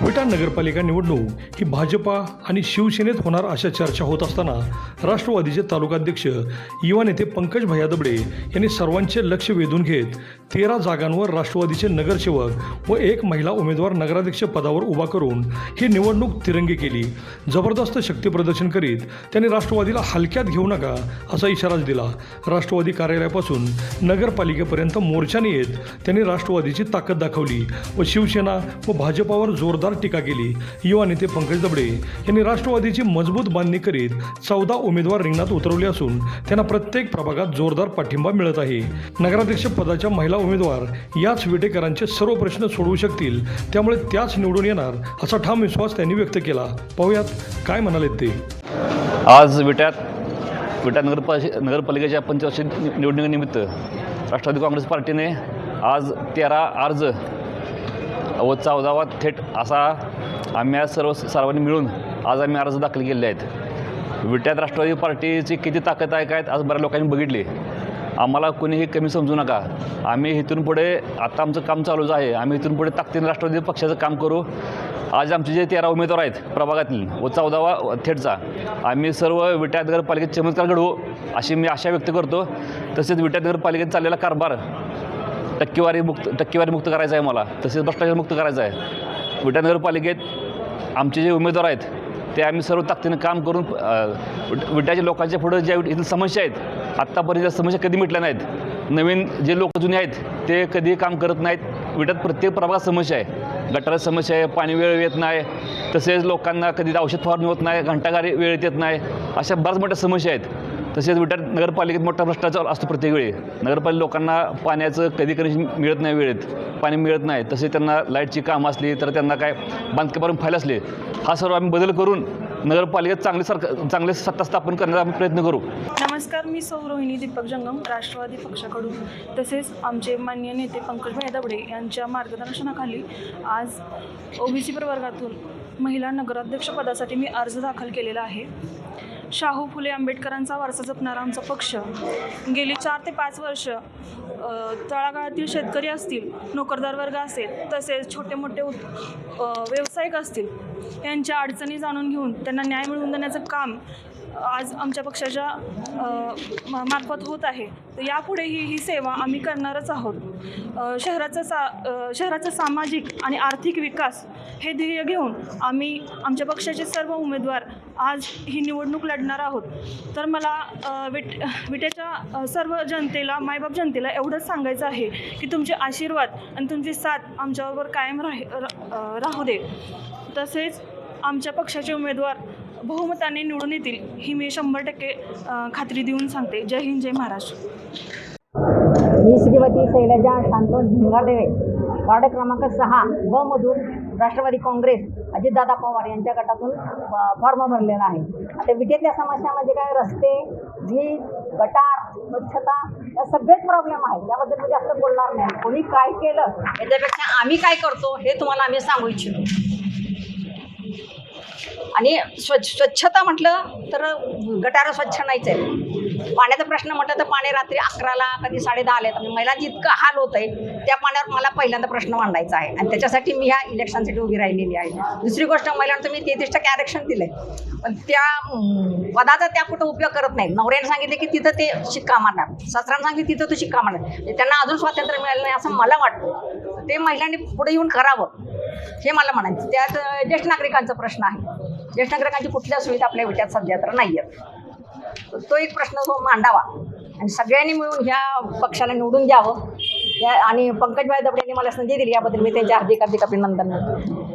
विटा नगरपालिका निवडणूक ही भाजपा आणि शिवसेनेत होणार अशा चर्चा होत असताना राष्ट्रवादीचे तालुकाध्यक्ष युवा नेते पंकज भैया दबडे यांनी सर्वांचे लक्ष वेधून घेत तेरा जागांवर राष्ट्रवादीचे नगरसेवक व एक महिला उमेदवार नगराध्यक्ष पदावर उभा करून ही निवडणूक तिरंगी केली. जबरदस्त शक्तीप्रदर्शन करीत त्यांनी राष्ट्रवादीला हलक्यात घेऊ नका असा इशाराच दिला. राष्ट्रवादी कार्यालयापासून नगरपालिकेपर्यंत मोर्चाने येत त्यांनी राष्ट्रवादीची ताकद दाखवली व शिवसेना व भाजपावर जोरदार टीका केली. युवा नेते पंकज दबडे यांनी राष्ट्रवादीची मजबूत बांधणी करीत चौदा उमेदवार रिंगणात उतरवले असून त्यांना प्रत्येक प्रभागात जोरदार पाठिंबा मिळत आहे. नगराध्यक्ष पदाच्या महिला उमेदवार याच विटेकरांचे सर्व प्रश्न सोडवू शकतील त्यामुळे त्याच निवडून येणार असा ठाम विश्वास त्यांनी व्यक्त केला. पाहूयात काय म्हणालेत ते. आज विट्यात विटा नगरपालिके नगरपालिकेच्या पंचवार्षिक निवडणुकीनिमित्त राष्ट्रवादी काँग्रेस पार्टीने आज तेरा अर्ज व चौदावा थेट असा आम्ही आज सर्व सर्वांनी मिळून आज आम्ही अर्ज दाखल केले आहेत. विट्यात राष्ट्रवादी पार्टीची किती ताकद आहे काय आज बऱ्याच लोकांनी बघितली. आम्हाला कोणीही कमी समजू नका. आम्ही इथून पुढे आता आमचं काम चालूच आहे. आम्ही इथून पुढे ताकदीने राष्ट्रवादी पक्षाचं काम करू. आज आमचे जे तेरा उमेदवार आहेत प्रभागातील व चौदावा थेटचा. आम्ही सर्व विट्यात नगरपालिकेत चमत्कार घडवू अशी मी आशा व्यक्त करतो. तसेच विट्यात नगरपालिकेत चाललेला कारभार टक्केवारी मुक्त टक्केवारी मुक्त करायचं आहे मला. तसेच भ्रष्टाचार मुक्त करायचं आहे विटा नगरपालिकेत आमचे जे उमेदवार आहेत ते आम्ही सर्व ताकदीनं काम करून विटाच्या विट- लोकांच्या पुढं ज्या इथं समस्या आहेत आत्तापर्यंत समस्या कधी मिटल्या नाहीत नवीन जे लोक जुने आहेत ते कधी काम करत नाहीत. विटात प्रत्येक प्रभागात समस्या आहे. गटारात समस्या आहे पाणी वेळ येत नाही तसेच लोकांना कधी औषध फवारणी होत नाही घंटागारी वेळ येत नाही अशा बऱ्याच मोठ्या समस्या आहेत. तसेच विटा नगरपालिकेत मोठा भ्रष्टाचार असतो प्रत्येक वेळी. नगरपालिका लोकांना पाण्याचं कधी कधी मिळत नाही वेळेत. पाणी मिळत नाही. तसेच त्यांना लाईटची कामं असली तर त्यांना काय बांधकामावरून फाईल असले. हा सर्व आम्ही बदल करून नगरपालिकेत चांगले सरकार चांगले सत्ता स्थापन करण्याचा आम्ही प्रयत्न करू. नमस्कार मी सौ रोहिणी दीपक जंगम राष्ट्रवादी पक्षाकडून. तसेच आमचे मान्य नेते पंकजभाई दबडे यांच्या मार्गदर्शनाखाली आज ओबीसी प्रवर्गातून महिला नगराध्यक्षपदासाठी मी अर्ज दाखल केलेला आहे. शाहू फुले आंबेडकरांचा वारसा जपणारा आमचा पक्ष. गेली चार ते पाच वर्ष तळागाळातील शेतकरी असतील नोकरदार वर्ग असेल तसेच छोटे मोठे उद व्यावसायिक असतील यांच्या अडचणी जाणून घेऊन त्यांना न्याय मिळवून देण्याचं काम आज आमच्या पक्षाच्या मार्फत होत आहे. तर यापुढेही ही सेवा आम्ही करणारच आहोत. शहराचा सा शहराचा सामाजिक आणि आर्थिक विकास हे ध्येय घेऊन आम्ही आमच्या पक्षाचे सर्व उमेदवार आज ही निवडणूक लढणार आहोत. तर मला विट विट्याच्या सर्व जनतेला मायबाप जनतेला एवढंच सांगायचं आहे की तुमचे आशीर्वाद आणि तुमची साथ आमच्याबरोबर कायम राह राहू दे. तसेच आमच्या पक्षाचे उमेदवार बहुमताने निवडून येतील ही मी शंभर टक्के खात्री देऊन सांगते. जय हिंद जय महाराष्ट्र. मी श्रीमती शैलजा शांतन भिंगारदेवे. वार्ड क्रमांक सहा व मधून राष्ट्रवादी काँग्रेस अजितदादा पवार यांच्या गटातून फॉर्म भरलेला आहे. आता विजेतल्या समस्या म्हणजे काय? रस्ते वीज गटार स्वच्छता या सगळेच प्रॉब्लेम आहेत. याबद्दल मी जास्त बोलणार नाही. कोणी काय केलं याच्यापेक्षा आम्ही काय करतो हे तुम्हाला आम्ही सांगू इच्छितो. आणि स्वच्छ स्वच्छता म्हटलं तर गटारं स्वच्छ नाहीच आहे पाण्याचा प्रश्न म्हटलं तर पाणी रात्री अकराला कधी साडे दहाला येतं महिलांची इतकं हाल होत आहे त्या पाण्यावर मला पहिल्यांदा प्रश्न मांडायचा आहे. आणि त्याच्यासाठी मी ह्या इलेक्शनसाठी उभी राहिलेली आहे. दुसरी गोष्ट महिलांचं मी तेहतीस टक्के आरक्षण दिलं आहे पण त्या पदाचा त्या कुठं उपयोग करत नाही नवऱ्याने सांगितले की तिथं ते शिक्का मारणार. सासऱ्यानं सांगितलं तिथं तो शिक्का मारणार. म्हणजे त्यांना अजून स्वातंत्र्य मिळालं नाही असं मला वाटतं. ते महिलांनी पुढे येऊन करावं हे मला म्हणायचं. त्यात ज्येष्ठ नागरिकांचा प्रश्न आहे. ज्येष्ठ नागरिकांची कुठल्या सुविधा आपल्या विट्यात सध्या तर नाही आहेत तो एक प्रश्न तो मांडावा. आणि सगळ्यांनी मिळून ह्या पक्षाला निवडून द्यावं. या आणि पंकजभाई दबडे यांनी मला संधी दिली याबद्दल मी त्यांच्या हार्दिक हार्दिक अभिनंदन.